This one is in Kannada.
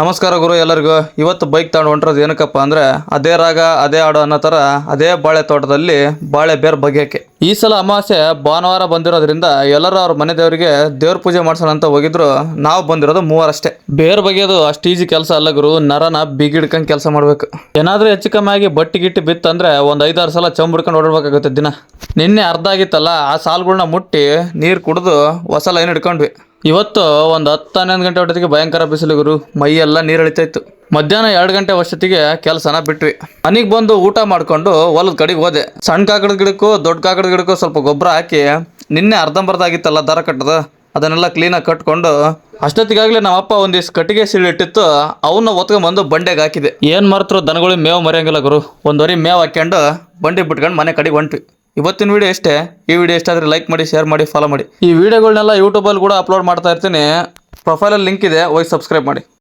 ನಮಸ್ಕಾರ ಗುರು ಎಲ್ಲರಿಗೂ. ಇವತ್ತು ಬೈಕ್ ತಗೊಂಡು ಹೊಂಟಿರೋದು ಏನಕ್ಕಪ್ಪ ಅಂದ್ರೆ ಅದೇ ರಾಗ, ಅದೇ ಹಾಡು ಅನ್ನೋ ಥರ ಅದೇ ಬಾಳೆ ತೋಟದಲ್ಲಿ ಬಾಳೆ ಬೇರೆ ಬಗೆಯಕ್ಕೆ. ಈ ಸಲ ಅಮಾವಾಸ್ಯೆ ಭಾನುವಾರ ಬಂದಿರೋದ್ರಿಂದ ಎಲ್ಲರೂ ಅವ್ರ ಮನೆ ದೇವರಿಗೆ ದೇವ್ರ ಪೂಜೆ ಮಾಡ್ಸೋಣ ಅಂತ ಹೋಗಿದ್ರು. ನಾವು ಬಂದಿರೋದು ಮೂವರಷ್ಟೇ. ಬೇರೆ ಬಗೆಯೋದು ಅಷ್ಟು ಈಜಿ ಕೆಲಸ ಅಲ್ಲ ಗುರು. ನರನ ಬಿಗಿಡ್ಕೊಂಡು ಕೆಲಸ ಮಾಡಬೇಕು. ಏನಾದರೂ ಹೆಚ್ಚು ಕಮ್ಮಿ ಆಗಿ ಬಟ್ಟಿ ಗಿಟ್ಟಿ ಬಿತ್ತಂದ್ರೆ ಒಂದು ಐದಾರು ಸಲ ಚಂಬುಡ್ಕೊಂಡು ಹಿಡ್ಕೊಂಡು ಓಡಾಡ್ಬೇಕಾಗುತ್ತೆ ದಿನ. ನಿನ್ನೆ ಅರ್ಧ ಆಗಿತ್ತಲ್ಲ, ಆ ಸಾಲುಗಳನ್ನ ಮುಟ್ಟಿ ನೀರು ಕುಡಿದು ಹೊಸ ಲೈನ್ ಹಿಡ್ಕೊಂಡ್ವಿ ಇವತ್ತು ಒಂದು ಹತ್ತು ಹನ್ನೊಂದು ಗಂಟೆ ಹೊತ್ತಿಗೆ ಭಯಂಕರ ಬಿಸಿಲು ಗುರು. ಮೈ ಎಲ್ಲ ನೀರು ಎಳಿತಾ ಇತ್ತು ಮಧ್ಯಾಹ್ನ ಎರಡು ಗಂಟೆ ವರ್ಷತ್ತಿಗೆ ಕೆಲಸನ ಬಿಟ್ವಿ. ಮನೆಗೆ ಬಂದು ಊಟ ಮಾಡ್ಕೊಂಡು ಹೊಲದ ಕಡೆಗೆ ಹೋದೆ. ಸಣ್ಣ ಕಾಕಡ ಗಿಡಕ್ಕೂ ದೊಡ್ಡ ಕಾಕಡ ಗಿಡಕ್ಕೂ ಸ್ವಲ್ಪ ಗೊಬ್ಬರ ಹಾಕಿ ನಿನ್ನೆ ಅರ್ಧಂಬರ್ಧ ಆಗಿತ್ತಲ್ಲ ದರ ಕಟ್ಟದ. ಅದನ್ನೆಲ್ಲ ಕ್ಲೀನಾಗಿ ಕಟ್ಕೊಂಡು ಅಷ್ಟೊತ್ತಿಗಾಗಲೇ ನಮ್ಮ ಅಪ್ಪ ಒಂದಿಷ್ಟು ಕಟ್ಟಿಗೆ ಸಿಳಿಟ್ಟಿತ್ತು ಅವನ್ನ ಒತ್ಕೊಂಡ್ಬಂದು ಬಂಡೆಗೆ ಹಾಕಿದೆ. ಏನು ಮರೆತರು ದನಗಳಿಗೆ ಮೇವು ಮರೆಯಂಗಿಲ್ಲ ಗುರು. ಒಂದ್ವರಿ ಮೇವು ಹಾಕ್ಕೊಂಡು ಬಂಡಿ ಬಿಟ್ಕೊಂಡು ಮನೆ ಕಡೆಗೆ ಹೊಂಟ್ವಿ. ಇವತ್ತಿನ ವಿಡಿಯೋ ಇಷ್ಟೇ ಈ ವಿಡಿಯೋ ಇಷ್ಟ ಲೈಕ್ ಮಾಡಿ ಶೇರ್ ಮಾಡಿ ಫಾಲೋ ಮಾಡಿ. ಈ ವಿಡಿಯೋಗಳನ್ನೆಲ್ಲ ಯೂಟ್ಯೂಬಲ್ಲಿ ಕೂಡ ಅಪ್ಲೋಡ್ ಮಾಡ್ತಾ ಇರ್ತೀನಿ. ಪ್ರೊಫೈಲಲ್ಲಿ ಲಿಂಕ್ ಇದೆ, ಹೋಗಿ ಸಬ್ಸ್ಕ್ರೈಬ್ ಮಾಡಿ.